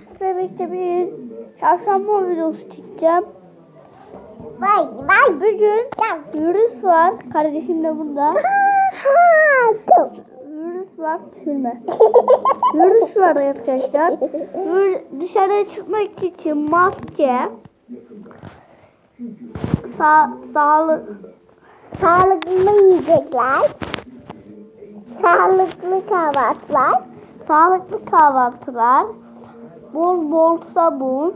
Sizle birlikte bir çarşamba videosu çekeceğim. Vay vay. Bugün virüs var. Kardeşim de burada. Virüs var. Filme. Virüs var arkadaşlar. Vir- dışarıya çıkmak için maske, sa sağlık, Sağlıklı yiyecekler. Sağlıklı kahvaltılar. sağlıklı kahvaltılar, bol bol sabun,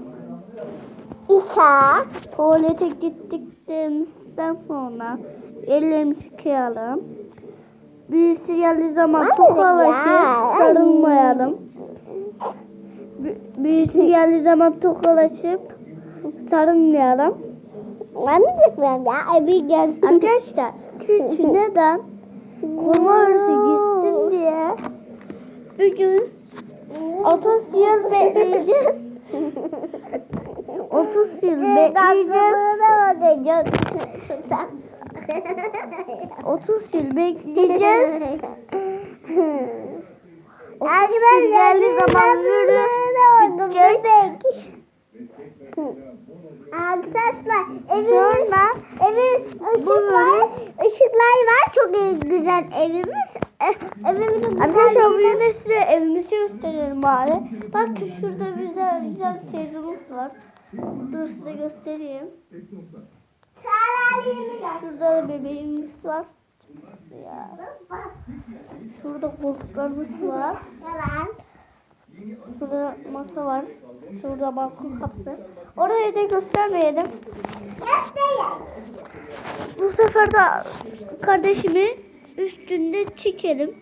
İka. tuvalete gittiklerimizden sonra ellerimizi yıkayalım. Birisi geldiği zaman tokalaşıp ya. sarılmayalım. Bir- Birisi geldiği zaman tokalaşıp sarılmayalım. Ben çıkmıyorum ya. Evi göz. Arkadaşlar çünkü neden? Korona virüsü gitsin diye bugün 30 yıl bekleyeceğiz. 30 yıl bekleyeceğiz. 30 yıl bekleyeceğiz. 30 yıl geldiği zaman virüs bitecek. Arkadaşlar evimiz, Sonra evim ışıklar, ışıklar var. Çok güzel evimiz. Eh, Evimizin Arkadaşlar bugün de size evimizi gösterelim bari. Bak şurada güzel güzel televizyonumuz var. Dur size göstereyim. Şurada da bebeğimiz var. Ya. Şurada koltuklarımız var. Şurada masa var. Şurada balkon kapısı. Orayı da göstermeyelim. Bu sefer de kardeşimi üstünde çekelim.